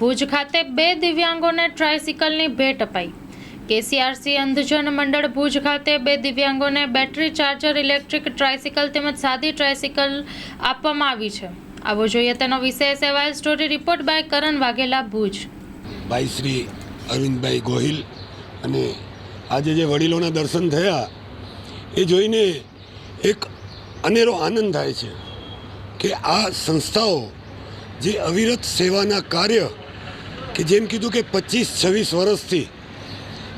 ભુજ ખાતે બે દિવ્યાંગોને ટ્રાયસિકલની ભેટ અપાઈ. કેસીઆરસી અંધજન મંડળ ભુજ ખાતે બે દિવ્યાંગોને બેટરી ચાર્જર, ઇલેક્ટ્રિક ટ્રાયસિકલ તેમજ સાદી ટ્રાયસિકલ આપવામાં આવી છે. આવો જોઈએ તેનો વિશેષ અહેવાલ story report by Karan Vaghela Bhuj. ભાઈ શ્રી અરવિંદભાઈ ગોહિલ અને આજે જે વડીલોના દર્શન થયા, એ જોઈને એક અનેરો આનંદ થાય છે કે આ સંસ્થાઓ જે અવિરત સેવાના કાર્ય કે જેમ કીધું કે પચીસ છવ્વીસ વર્ષથી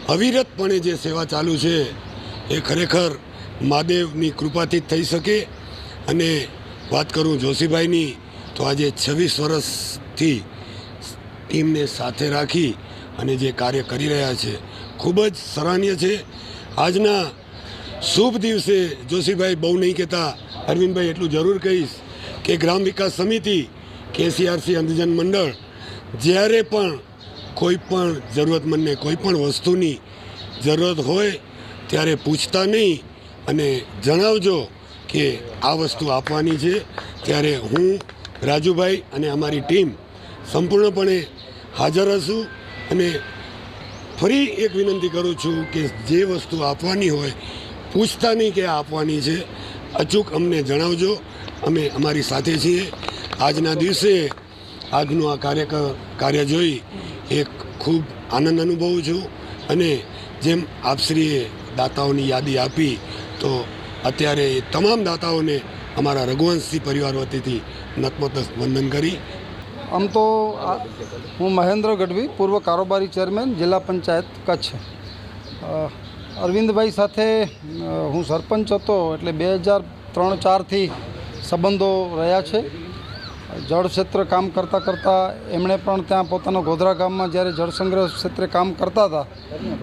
અવિરતપણે જે સેવા ચાલુ છે, એ ખરેખર મહાદેવની કૃપાથી જ થઈ શકે. અને વાત કરું જોશીભાઈની, તો આજે છવ્વીસ વર્ષથી ટીમને સાથે રાખી અને જે કાર્ય કરી રહ્યા છે, ખૂબ જ સરાહનીય છે. આજના શુભ દિવસે જોશીભાઈ બહુ નહીં કહેતા, અરવિંદભાઈ એટલું જરૂર કહીશ કે ગ્રામ વિકાસ સમિતિ, કેસીઆરસી અંધજન મંડળ જ્યારે પણ કોઈ પણ જરૂરતમંદને કોઈ પણ વસ્તુની જરૂરત હોય, ત્યારે પૂછતા નહીં અને જણાવજો કે આ વસ્તુ આપવાની છે. ત્યારે હું, રાજુભાઈ અને અમારી ટીમ સંપૂર્ણપણે હાજર હશું અને ફરી એક વિનંતી કરું છું કે જે વસ્તુ આપવાની હોય, પૂછતા નહીં કે આપવાની છે. અચૂક અમને જણાવજો. અમે અમારી સાથે છીએ. આજના દિવસે આજનું આ કાર્ય કાર્ય જોઈ એક ખૂબ આનંદ અનુભવું છું અને જેમ આપશ્રીએ દાતાઓની યાદી આપી, તો અત્યારે એ તમામ દાતાઓને અમારા રઘુવંશી પરિવાર વતીથી નતમસ્તક વંદન કરી. આમ તો હું મહેન્દ્ર ગઢવી, પૂર્વ કારોબારી ચેરમેન, જિલ્લા પંચાયત કચ્છ. અરવિંદભાઈ સાથે હું સરપંચ હતો એટલે બે હજાર ત્રણ ચારથી સંબંધો રહ્યા છે. જળ ક્ષેત્ર કામ કરતાં કરતાં એમણે પણ ત્યાં પોતાના ગોધરા ગામમાં જ્યારે જળ સંગ્રહ ક્ષેત્રે કામ કરતા હતા,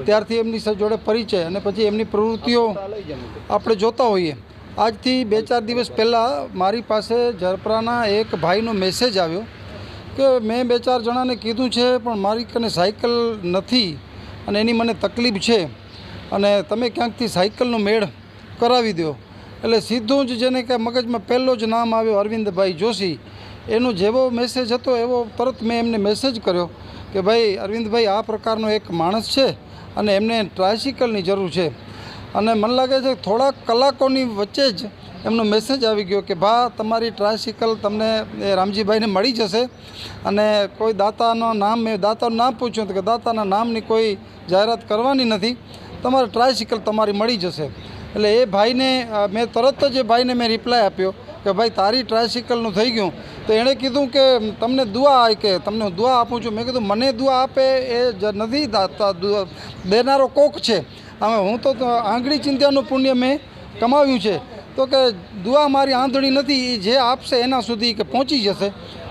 ત્યારથી એમની જોડે પરિચય અને પછી એમની પ્રવૃત્તિઓ આપણે જોતા હોઈએ. આજથી બે ચાર દિવસ પહેલાં મારી પાસે જરપરાના એક ભાઈનો મેસેજ આવ્યો કે મેં બે ચાર જણાને કીધું છે, પણ મારી કને સાયકલ નથી અને એની મને તકલીફ છે અને તમે ક્યાંકથી સાયકલનો મેળ કરાવી દો. એટલે સીધું જ જેને કે મગજમાં પહેલો જ નામ આવ્યો અરવિંદભાઈ જોશી. એનો જેવો મેસેજ હતો, એવો તરત મેં એમને મેસેજ કર્યો કે ભાઈ, અરવિંદભાઈ, આ પ્રકારનો એક માણસ છે અને એમને ટ્રાયસિકલની જરૂર છે. અને મને લાગે છે થોડાક કલાકોની વચ્ચે જ એમનો મેસેજ આવી ગયો કે ભા, તમારી ટ્રાયસિકલ તમને રામજીભાઈને મળી જશે. અને કોઈ દાતાનું નામ, મેં દાતાનું નામ પૂછ્યું તો કે દાતાના નામની કોઈ જાહેરાત કરવાની નથી. તમારે ટ્રાયસિકલ તમારી મળી જશે. એટલે એ ભાઈને મેં તરત જ એ ભાઈને મેં રિપ્લાય આપ્યો. કે ભાઈ, તારી ટ્રાયસિકલનું થઈ ગયું. તો એણે કીધું કે, તમને દુઆ કે, તમને હું દુઆ આપું છું. મેં કીધું, મને દુઆ આપે એ જ નથી દેનારો કોક છે. હવે હું તો આંગળી ચિંતાનું પુણ્ય મેં કમાવ્યું છે. તો કે દુઆ મારી આંધળી નથી એ જે આપશે એના સુધી કે પહોંચી જશે.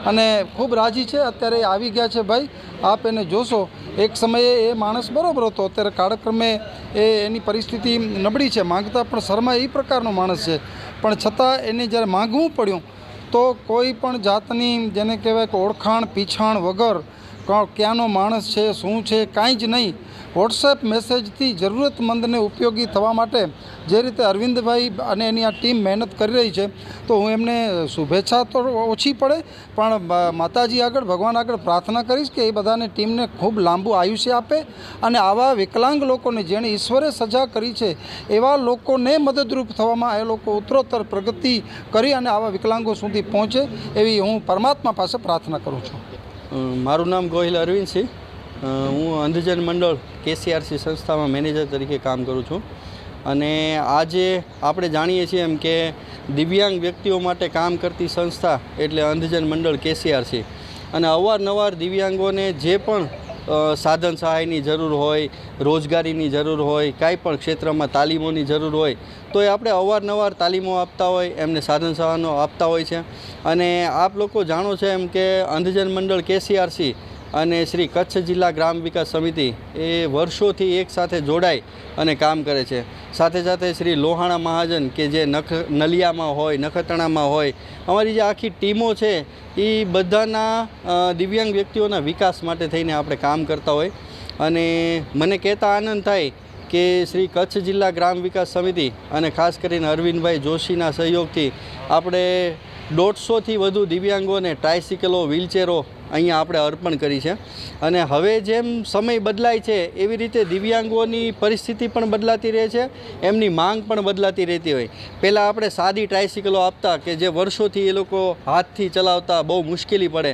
અને ખૂબ રાજી છે, અત્યારે આવી ગયા છે ભાઈ. આપ એને જોશો. એક સમયે એ માણસ બરાબર હતો. અત્યારે કાળક્રમે એ એની પરિસ્થિતિ નબળી છે. માંગતા પણ શર્મા એ પ્રકારનો માણસ છે. પણ છતાં એને જ્યારે માંગવું પડ્યું, તો કોઈ પણ જાતની જેને કહેવાય કે ઓળખાણ, પીછાણ વગર ક્યાંનો માણસ છે, શું છે, કાંઈ જ નહીં. વોટ્સએપ મેસેજથી જરૂરતમંદને ઉપયોગી થવા માટે જે રીતે અરવિંદભાઈ અને એની આ ટીમ મહેનત કરી રહી છે, તો હું એમને શુભેચ્છા તો ઓછી પડે, પણ માતાજી આગળ, ભગવાન આગળ પ્રાર્થના કરીશ કે એ બધાને ટીમને ખૂબ લાંબુ આયુષ્ય આપે અને આવા વિકલાંગ લોકોને જેણે ઈશ્વરે સજા કરી છે, એવા લોકોને મદદરૂપ થવામાં એ લોકો ઉત્તરોત્તર પ્રગતિ કરી અને આવા વિકલાંગો સુધી પહોંચે, એવી હું પરમાત્મા પાસે પ્રાર્થના કરું છું. મારું નામ ગોહિલ અરવિંદ છે. હું અંધજન મંડળ કેસીઆરસી સંસ્થામાં મેનેજર તરીકે કામ કરું છું. અને આજે આપણે જાણીએ છીએ એમ કે દિવ્યાંગ વ્યક્તિઓ માટે કામ કરતી સંસ્થા એટલે અંધજન મંડળ કેસીઆરસી અને અવારનવાર દિવ્યાંગોને જે પણ સાધન સહાયની જરૂર હોય, રોજગારીની જરૂર હોય, કાંઈ પણ ક્ષેત્રમાં તાલીમોની જરૂર હોય, તો એ આપણે અવારનવાર તાલીમો આપતા હોય, એમને સાધન સહાયનો આપતા હોય છે. અને આપ લોકો જાણો છો એમ કે અંધજન મંડળ કેસીઆરસી અને શ્રી કચ્છ જિલ્લા ગ્રામ વિકાસ સમિતિ એ વર્ષોથી એકસાથે જોડાય અને કામ કરે છે. સાથે સાથે શ્રી લોહાણા મહાજન કે જે નખ, નલિયામાં હોય, નખત્રાણામાં હોય, અમારી જે આખી ટીમો છે, એ બધાના દિવ્યાંગ વ્યક્તિઓના વિકાસ માટે થઈને આપણે કામ કરતા હોય. અને મને કહેતા આનંદ થાય કે શ્રી કચ્છ જિલ્લા ગ્રામ વિકાસ સમિતિ અને ખાસ કરીને અરવિંદભાઈ જોશીના સહયોગથી આપણે દોઢસોથી વધુ દિવ્યાંગોને ટ્રાયસિકલો વ્હીલચેરો અહીંયા આપણે અર્પણ કરી છે. અને હવે જેમ સમય બદલાય છે, એવી રીતે દિવ્યાંગોની પરિસ્થિતિ પણ બદલાતી રહે છે, એમની માંગ પણ બદલાતી રહેતી હોય. પહેલાં આપણે સાદી ટ્રાયસિકલો આપતા કે જે વર્ષોથી એ લોકો હાથથી ચલાવતા બહુ મુશ્કેલી પડે.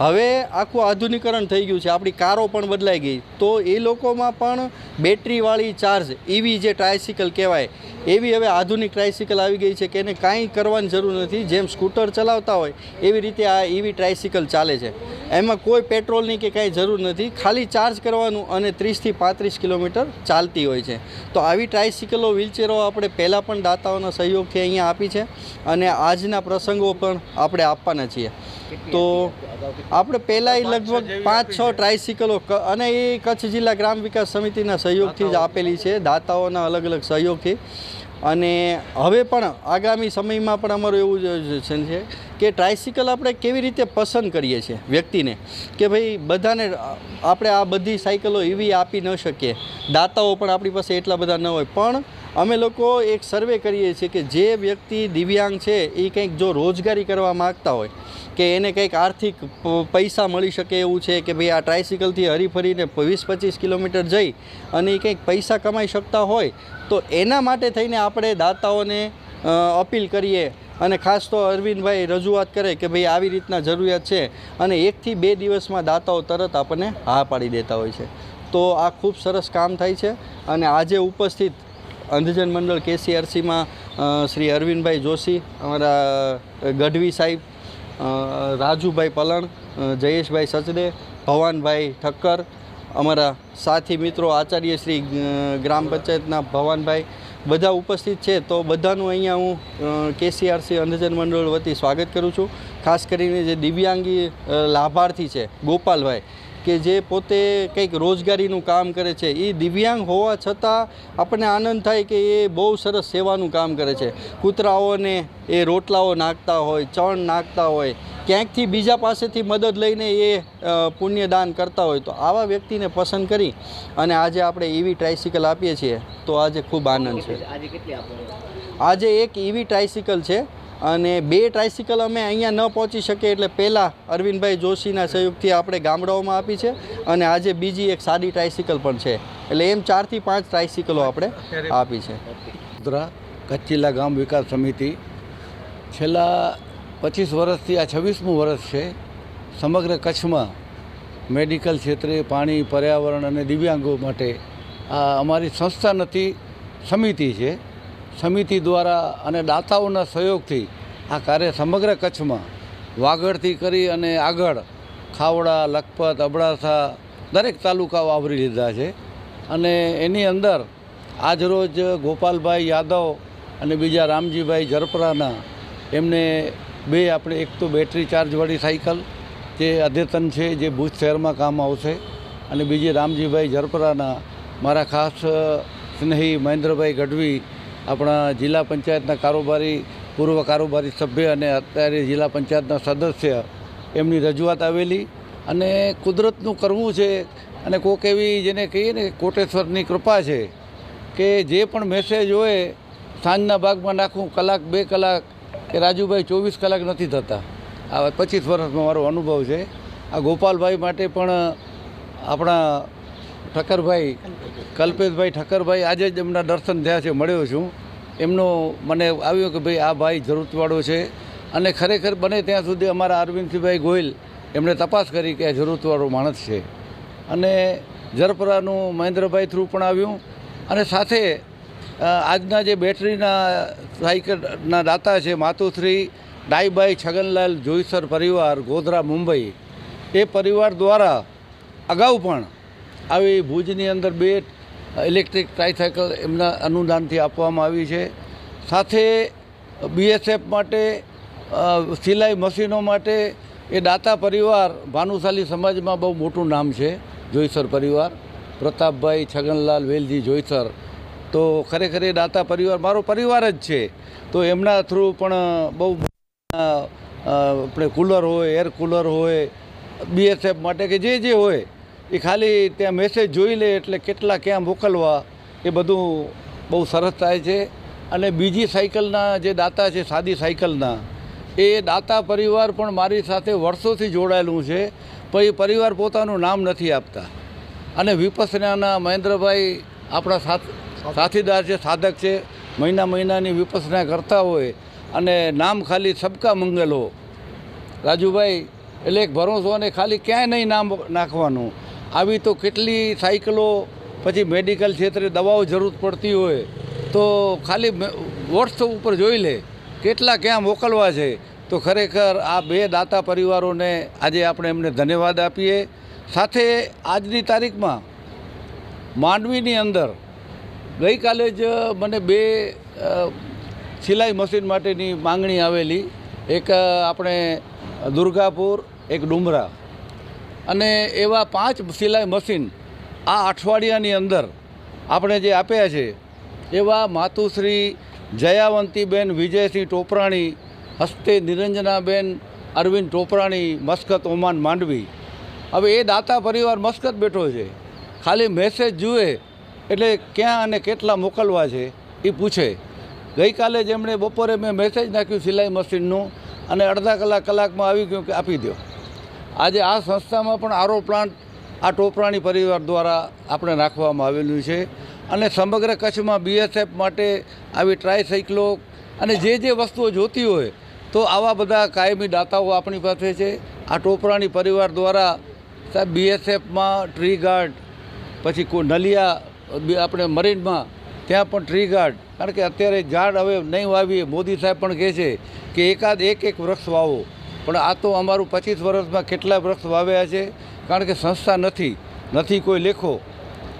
હવે આખું આધુનિકરણ થઈ ગયું છે, આપણી કારો પણ બદલાઈ ગઈ. તો એ લોકોમાં પણ બેટરીવાળી ચાર્જ એવી જે ટ્રાયસિકલ કહેવાય, એવી હવે આધુનિક ટ્રાયસિકલ આવી ગઈ છે કે એને કાંઈ કરવાની જરૂર નથી. જેમ સ્કૂટર ચલાવતા હોય, એવી રીતે આ એવી ટ્રાયસિકલ ચાલે છે. એમાં કોઈ પેટ્રોલની કે કાંઈ જરૂર નથી. ખાલી ચાર્જ કરવાનું અને ત્રીસથી પાંત્રીસ કિલોમીટર ચાલતી હોય છે. તો આવી ટ્રાયસિકલો વ્હીલચેરો આપણે પહેલાં પણ દાતાઓના સહયોગથી અહીંયા આપી છે અને આજના પ્રસંગો પણ આપણે આપવાના છીએ. તો આપણે પહેલાં લગભગ પાંચ છ ટ્રાયસિકલો ક- અને એ કચ્છ જિલ્લા ગ્રામ વિકાસ સમિતિના સહયોગથી જ આપેલી છે. દાતાઓના અલગ અલગ સહયોગથી. અને હવે પણ આગામી સમયમાં પણ અમારું એવું છે કે ટ્રાયસિકલ આપણે કેવી રીતે પસંદ કરીએ છીએ વ્યક્તિને? કે ભાઈ, બધાને આપણે આ બધી સાયકલો એવી આપી ન શકીએ. દાતાઓ પણ આપણી પાસે એટલા બધા ન હોય. પણ અમે લોકો એક સર્વે કરીએ છીએ કે જે વ્યક્તિ દિવ્યાંગ છે, એ કંઈક જો રોજગારી કરવા માગતા હોય, કે એને કંઈક આર્થિક પૈસા મળી શકે એવું છે કે ભાઈ આ ટ્રાયસિકલથી હરીફરીને વીસ પચીસ કિલોમીટર જઈ અને એ કંઈક પૈસા કમાઈ શકતા હોય, તો એના માટે થઈને આપણે દાતાઓને અપીલ કરીએ. અને ખાસ તો અરવિંદભાઈ રજૂઆત કરે કે ભાઈ આવી રીતના જરૂરિયાત છે અને એકથી બે દિવસમાં દાતાઓ તરત આપણને હા પાડી દેતા હોય છે. તો આ ખૂબ સરસ કામ થાય છે અને આજે ઉપસ્થિત અંધજન મંડળ કેસીઆરસીમાં શ્રી અરવિંદભાઈ જોશી, અમારા ગઢવી સાહેબ રાજુભાઈ પલણ જયેશભાઈ સચદે, ભવાનભાઈ ઠક્કર, અમારા સાથી મિત્રો આચાર્ય શ્રી ગ્રામ પંચાયતના ભવાનભાઈ બધા ઉપસ્થિત છે. તો બધાનું અહીંયા હું કેસીઆરસી અંધજન મંડળ વતી સ્વાગત કરું છું. ખાસ કરીને જે દિવ્યાંગી લાભાર્થી છે ગોપાલભાઈ કે જે પોતે કંઈક રોજગારીનું કામ કરે છે એ દિવ્યાંગ હોવા છતાં આપણને આનંદ થાય કે એ બહુ સરસ સેવાનું કામ કરે છે. કૂતરાઓને એ રોટલાઓ નાખતા હોય ચણ નાખતા હોય ક્યાંકથી બીજા પાસેથી મદદ લઈને એ પુણ્યદાન કરતા હોય તો આવા વ્યક્તિને પસંદ કરી અને આજે આપણે એવી ટ્રાયસિકલ આપીએ છીએ તો આજે ખૂબ આનંદ છે. આજે એક એવી ટ્રાયસિકલ છે અને બે ટ્રાયસિકલ અમે અહીંયા ન પહોંચી શકીએ એટલે પહેલાં અરવિંદભાઈ જોશીના સહયોગથી આપણે ગામડાઓમાં આપી છે અને આજે બીજી એક સાદી ટ્રાયસિકલ પણ છે. એટલે એમ ચારથી પાંચ ટ્રાયસિકલો આપણે આપી છે. વડોદરા કચ્છ જિલ્લા ગામ વિકાસ સમિતિ છેલ્લા પચીસ વર્ષથી આ છવ્વીસમું વર્ષ છે. સમગ્ર કચ્છમાં મેડિકલ ક્ષેત્રે પાણી, પર્યાવરણ અને દિવ્યાંગો માટે આ અમારી સંસ્થા નથી, સમિતિ છે. સમિતિ દ્વારા અને દાતાઓના સહયોગથી આ કાર્ય સમગ્ર કચ્છમાં વાગડથી કરી અને આગળ ખાવડા, લખપત, અબડાસા દરેક તાલુકાઓ આવરી લીધા છે. અને એની અંદર આજરોજ ગોપાલભાઈ યાદવ અને બીજા રામજીભાઈ જરપરાના એમને બે આપણે એક તો બેટરી ચાર્જવાળી સાયકલ જે અદ્યતન છે, જે ભુજ શહેરમાં કામ આવશે. અને બીજી રામજીભાઈ જરપરાના મારા ખાસ સ્નેહી મહેન્દ્રભાઈ ગઢવી આપણા જિલ્લા પંચાયતના કારોબારી, પૂર્વ કારોબારી સભ્ય અને અત્યારે જિલ્લા પંચાયતના સદસ્ય એમની રજૂઆત આવેલી અને કુદરતનું કરવું છે અને કોક એવી જેને કહીએ ને કોટેશ્વરની કૃપા છે કે જે પણ મેસેજ હોય, સાંજના ભાગમાં નાખું, કલાક, બે કલાક કે રાજુભાઈ ચોવીસ કલાક નથી થતા. આ પચીસ વર્ષનો મારો અનુભવ છે. આ ગોપાલભાઈ માટે પણ આપણા ઠક્કરભાઈ, કલ્પેશભાઈ ઠક્કરભાઈ આજે જ એમના દર્શન થયા છે, મળ્યો છું. એમનો મને આવ્યો કે ભાઈ આ ભાઈ જરૂરતવાળો છે. અને ખરેખર બને ત્યાં સુધી અમારા અરવિંદસિંહભાઈ ગોયલ એમણે તપાસ કરી કે આ જરૂરતવાળો માણસ છે. અને જરપરાનું મહેન્દ્રભાઈ થ્રુ પણ આવ્યું. અને સાથે આજના જે બેટરીના સાયકલના દાતા છે માતુશ્રી, ડાઈબાઈ છગનલાલ જોઈસર પરિવાર, ગોધરા, મુંબઈ, એ પરિવાર દ્વારા અગાઉ પણ આવી ભુજની અંદર બે ઇલેક્ટ્રિક ટ્રાયસાયકલ એમના અનુદાનથી આપવામાં આવી છે. સાથે બીએસએફ માટે સિલાઈ મશીનો માટે એ દાતા પરિવાર, ભાનુશાલી સમાજમાં બહુ મોટું નામ છે, જોઈસર પરિવાર. પ્રતાપભાઈ છગનલાલ વેલજી જોઈસર. તો ખરેખર એ દાતા પરિવાર મારો પરિવાર જ છે. તો એમના થ્રુ પણ બહુ આપણે કુલર હોય, એર કુલર હોય, બીએસએફ માટે કે જે જે હોય એ ખાલી ત્યાં મેસેજ જોઈ લે એટલે કેટલા ક્યાં મોકલવા, એ બધું બહુ સરસ થાય છે. અને બીજી સાયકલના જે દાતા છે, સાદી સાયકલના, એ દાતા પરિવાર પણ મારી સાથે વર્ષોથી જોડાયેલું છે, પણ એ પરિવાર પોતાનું નામ નથી આપતા. અને વિપસનાના મહેન્દ્રભાઈ આપણા સાથ, સાથીદાર છે, સાધક છે, મહિના મહિનાની વિપસના કરતા હોય અને નામ ખાલી સબકા મંગલ. હો રાજુભાઈ, એટલે એક ભરોસો અને ખાલી ક્યાંય નહીં નામ નાખવાનું. આવી તો કેટલી સાયકલો, પછી મેડિકલ ક્ષેત્રે દવાઓ જરૂર પડતી હોય, તો ખાલી વોટ્સઅપ ઉપર જોઈ લે, કેટલા ક્યાં મોકલવા છે? તો ખરેખર આ બે દાતા પરિવારોને આજે આપણે એમને ધન્યવાદ આપીએ. સાથે આજની તારીખમાં માંડવીની અંદર ગઈકાલે જ મને બે સિલાઈ મશીન માટેની માંગણી આવેલી. એક આપણે દુર્ગાપુર, એક ડુમરા. અને એવા પાંચ સિલાઈ મશીન આ અઠવાડિયાની અંદર આપણે જે આપ્યા છે, એવા માતુશ્રી જયાવંતીબેન, વિજયસિંહ ટોપરાણી, હસ્તે નિરંજનાબેન, અરવિંદ ટોપરાણી, મસ્કત ઓમાન માંડવી. હવે એ દાતા પરિવાર મસ્કત બેઠો છે. ખાલી મેસેજ જુએ એટલે ક્યાં અને કેટલા મોકલવા છે એ પૂછે. ગઈકાલે જ એમણે બપોરે મેં મેસેજ નાખ્યું સિલાઈ મશીનનું અને અડધા કલાક કલાકમાં આવી ગયું કે આપી દો આજે આ સંસ્થામાં પણ આરો પ્લાન્ટ, આ ટોપરાણી પરિવાર દ્વારા આપણે રાખવામાં આવેલું છે. અને સમગ્ર કચ્છમાં બીએસએફ માટે આવી ટ્રાયસાઇકલો અને જે જે વસ્તુઓ જોતી હોય, તો આવા બધા કાયમી દાતાઓ આપણી પાસે છે. આ ટોપરાણી પરિવાર દ્વારા સાહેબ બીએસએફમાં ટ્રી ગાર્ડ પછી કોઈ નલિયા આપણે મરીનમાં, ત્યાં પણ ટ્રી ગાર્ડ કારણ કે અત્યારે ઝાડ હવે નહીં વાવીએ, મોદી સાહેબ પણ કહે છે કે એકાદ એક એક વૃક્ષ વાવો. પણ આ તો અમારું પચીસ વર્ષમાં કેટલા વૃક્ષ વાવ્યા છે, કારણ કે સંસ્થા નથી નથી કોઈ લેખો,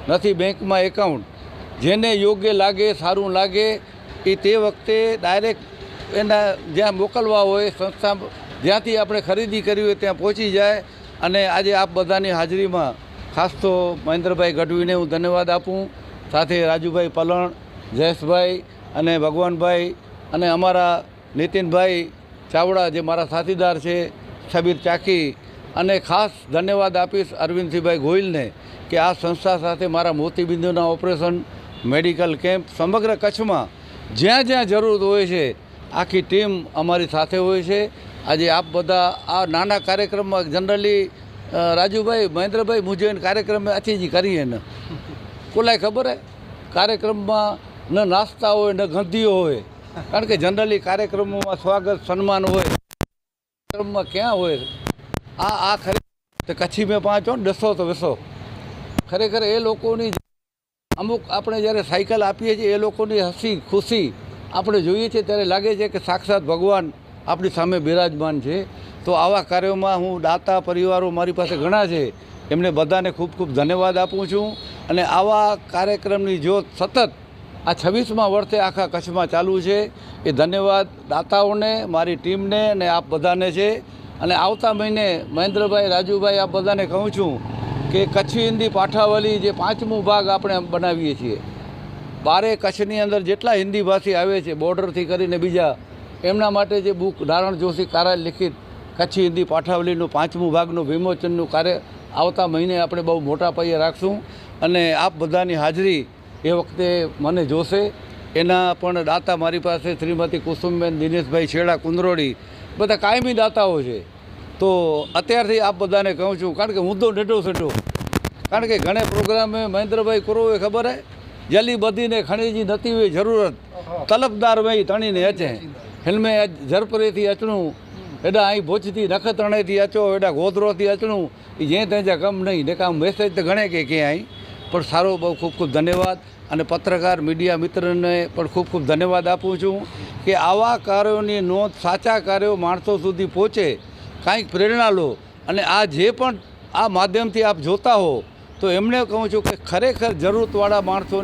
નથી બેંકમાં એકાઉન્ટ જેને યોગ્ય લાગે, સારું લાગે, એ તે વખતે ડાયરેક્ટ એના જ્યાં મોકલવા હોય, સંસ્થા જ્યાંથી આપણે ખરીદી કરી હોય ત્યાં પહોંચી જાય. અને આજે આપ બધાની હાજરીમાં ખાસ તો મહેન્દ્રભાઈ ગઢવીને હું ધન્યવાદ આપું, સાથે રાજુભાઈ પલણ, જયેશભાઈ અને ભગવાનભાઈ અને અમારા નીતિનભાઈ ચાવડા જે મારા સાથીદાર છે છબીર ચાકી, અને ખાસ ધન્યવાદ આપીશ અરવિંદસિંહભાઈ ગોહિલને કે આ સંસ્થા સાથે મારા મોતીબિંદુના ઓપરેશન, મેડિકલ કેમ્પ, સમગ્ર કચ્છમાં જ્યાં જ્યાં જરૂરત હોય છે, આખી ટીમ અમારી સાથે હોય છે. આજે આપ બધા આ નાના કાર્યક્રમમાં જનરલી રાજુભાઈ, મહેન્દ્રભાઈ મુજબ કાર્યક્રમે અથી જ કરીએ ને. કોલાય ખબર હે? કાર્યક્રમમાં ન નાસ્તા હોય, ન ગંધી હોય. કારણ કે જનરલી કાર્યક્રમોમાં સ્વાગત, સન્માન હોય. કાર્યક્રમમાં ક્યાં હોય? આ આ ખરેખર કચ્છી મેં પાંચો ને દસો તો બસો ખરેખર એ લોકોની અમુક આપણે જ્યારે સાયકલ આપીએ છીએ, એ લોકોની હસી, ખુશી આપણે જોઈએ છીએ, ત્યારે લાગે છે કે સાક્ષાત ભગવાન આપણી સામે બિરાજમાન છે. તો આવા કાર્યોમાં હું દાતા, પરિવારો મારી પાસે ઘણા છે. એમને બધાને ખૂબ ખૂબ ધન્યવાદ આપું છું. અને આવા કાર્યક્રમની જ્યોત સતત આ છવ્વીસમાં વર્ષે આખા કચ્છમાં ચાલુ છે. એ ધન્યવાદ દાતાઓને, મારી ટીમને અને આપ બધાને છે. અને આવતા મહિને મહેન્દ્રભાઈ, રાજુભાઈ, આપ બધાને કહું છું કે કચ્છી હિન્દી પાઠાવલી જે પાંચમો ભાગ આપણે બનાવીએ છીએ. બારે કચ્છની અંદર જેટલા હિન્દી ભાષી આવે છે, બોર્ડરથી કરીને બીજા, એમના માટે જે બુક નારાયણ જોશી કારા લિખિત કચ્છી હિન્દી પાઠાવલીનું પાંચમું ભાગનું વિમોચનનું કાર્ય આવતા મહિને આપણે બહુ મોટા પાયે રાખશું. અને આપ બધાની હાજરી એ વખતે મને જોશે. એના પણ દાતા મારી પાસે શ્રીમતી કુસુમબેન દિનેશભાઈ છેડા કુંદરોડી. બધા કાયમી દાતાઓ છે. તો અત્યારથી આપ બધાને કહું છું, કારણ કે મુદ્દો ડેટો સેટો. કારણ કે ઘણે પ્રોગ્રામે મહેન્દ્રભાઈ કરો એ ખબર હે? જલી બધીને ખણીજી નથી હોય જરૂરત. તલબદાર વહી તણીને અચે હિલમે ઝરપરેથી અચણું એડા અહીં ભોજથી નખત્રણેથી અચો એડા ગોધરોથી અચણું એ જે ત્યાં કમ નહીં, ને કામ મેસેજ તો ઘણે કે ક્યાંય. પણ સારો બહુ ખૂબ ખૂબ ધન્યવાદ અને પત્રકાર મીડિયા મિત્રને પણ ખૂબ ખૂબ ધન્યવાદ આપું છું કે આવા કાર્યોની નોંધ, સાચા કાર્યો માણસો સુધી પહોંચે, કાંઈક પ્રેરણા લો અને આ જે પણ આ માધ્યમથી આપ જોતા હો, તો એમને કહું છું કે ખરેખર જરૂરતવાળા માણસો